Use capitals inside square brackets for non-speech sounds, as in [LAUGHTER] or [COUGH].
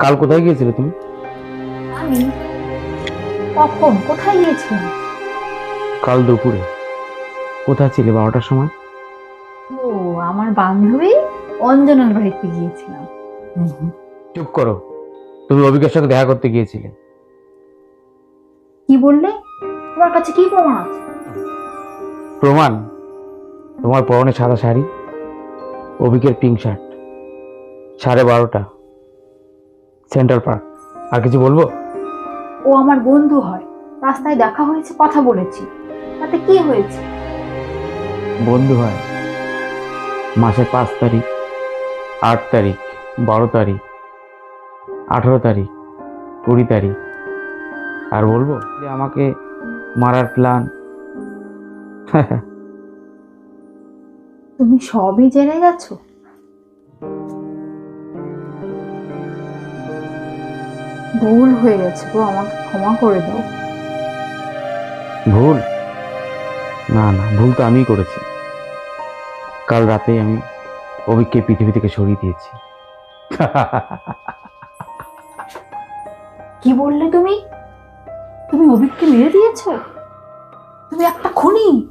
কাল কোথায় গিয়েছিলে তুমি? আমি কখন? কোথায় গিয়েছিলাম? কাল দুপুরে। কোথায় ছিলে বারোটার সময়? ও আমার বান্ধবী অঞ্জনার বাড়িতে গিয়েছিলাম। চুপ করো। তুমি অভিজ্ঞের সঙ্গে দেখা করতে গিয়েছিলে। কি বললে? তোমার কাছে কি প্রমাণ আছে? প্রমাণ? তোমার পরনে সাদা শাড়ি অভিকের পিঙ্ক শার্ট সাড়ে বারোটা। Central park. আর কিছু বলব? ও আমার বন্ধু হয়। রাস্তায় দেখা হয়েছে কথা বলেছি। তাতে কি হয়েছে? বন্ধু হয়। মাসের পাঁচ তারিখ আট তারিখ বারো তারিখ আঠেরো তারিখ কুড়ি তারিখ। আর বলব যে আমাকে মারার প্ল্যান [LAUGHS] তুমি সবই জেনে গেছো? ভুল হয়ে গেছে গো আমাকে ক্ষমা করে দাও। ভুল? না না ভুল তো আমিই করেছি। কাল রাতেই আমি অভিককে পৃথিবী থেকে সরিয়ে দিয়েছি। কি বললে তুমি? তুমি অভিককে মেরে দিয়েছ? তুমি একটা খুনি!